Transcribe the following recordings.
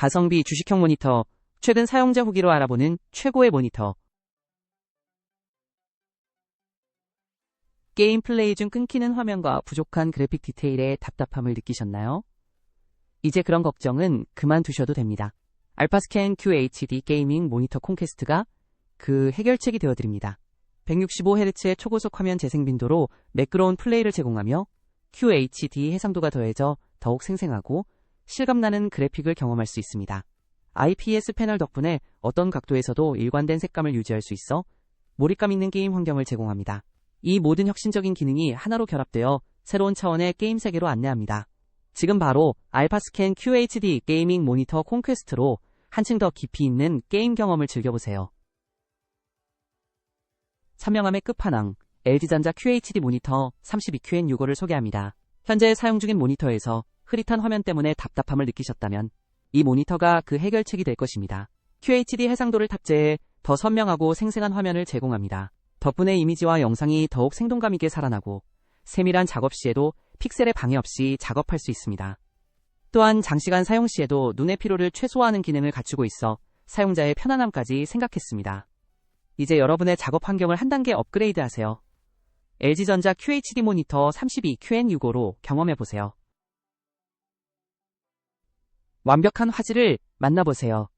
가성비 주식형 모니터, 최근 사용자 후기로 알아보는 최고의 모니터. 게임 플레이 중 끊기는 화면과 부족한 그래픽 디테일에 답답함을 느끼셨나요? 이제 그런 걱정은 그만두셔도 됩니다. 알파스캔 QHD 게이밍 모니터 콘퀘스트가 그 해결책이 되어드립니다. 165Hz의 초고속 화면 재생 빈도로 매끄러운 플레이를 제공하며 QHD 해상도가 더해져 더욱 생생하고 실감나는 그래픽을 경험할 수 있습니다. IPS 패널 덕분에 어떤 각도에서도 일관된 색감을 유지할 수 있어 몰입감 있는 게임 환경을 제공합니다. 이 모든 혁신적인 기능이 하나로 결합되어 새로운 차원의 게임 세계로 안내합니다. 지금 바로 알파스캔 QHD 게이밍 모니터 콘퀘스트로 한층 더 깊이 있는 게임 경험을 즐겨보세요. 선명함의 끝판왕, LG전자 QHD 모니터 32QN65를 소개합니다. 현재 사용 중인 모니터에서 흐릿한 화면 때문에 답답함을 느끼셨다면 이 모니터가 그 해결책이 될 것입니다. QHD 해상도를 탑재해 더 선명하고 생생한 화면을 제공합니다. 덕분에 이미지와 영상이 더욱 생동감 있게 살아나고 세밀한 작업 시에도 픽셀의 방해 없이 작업할 수 있습니다. 또한 장시간 사용 시에도 눈의 피로를 최소화하는 기능을 갖추고 있어 사용자의 편안함까지 생각했습니다. 이제 여러분의 작업 환경을 한 단계 업그레이드 하세요. LG전자 QHD 모니터 32QN65로 경험해보세요. 완벽한 화질을 만나보세요.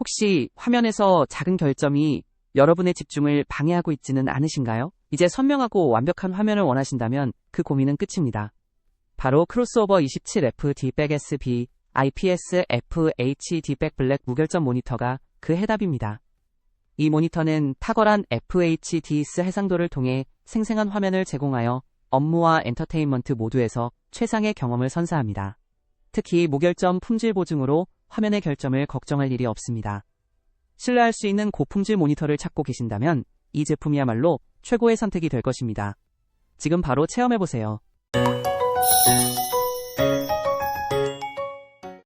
혹시 화면에서 작은 결점이 여러분의 집중을 방해하고 있지는 않으신가요? 이제 선명하고 완벽한 화면을 원하신다면 그 고민은 끝입니다. 바로 크로스오버 27F D-SB IPS FHD 백 블랙 무결점 모니터가 그 해답입니다. 이 모니터는 탁월한 FHDS 해상도를 통해 생생한 화면을 제공하여 업무와 엔터테인먼트 모두에서 최상의 경험을 선사합니다. 특히 무결점 품질 보증으로 화면의 결점을 걱정할 일이 없습니다. 신뢰할 수 있는 고품질 모니터를 찾고 계신다면 이 제품이야말로 최고의 선택이 될 것입니다. 지금 바로 체험해보세요.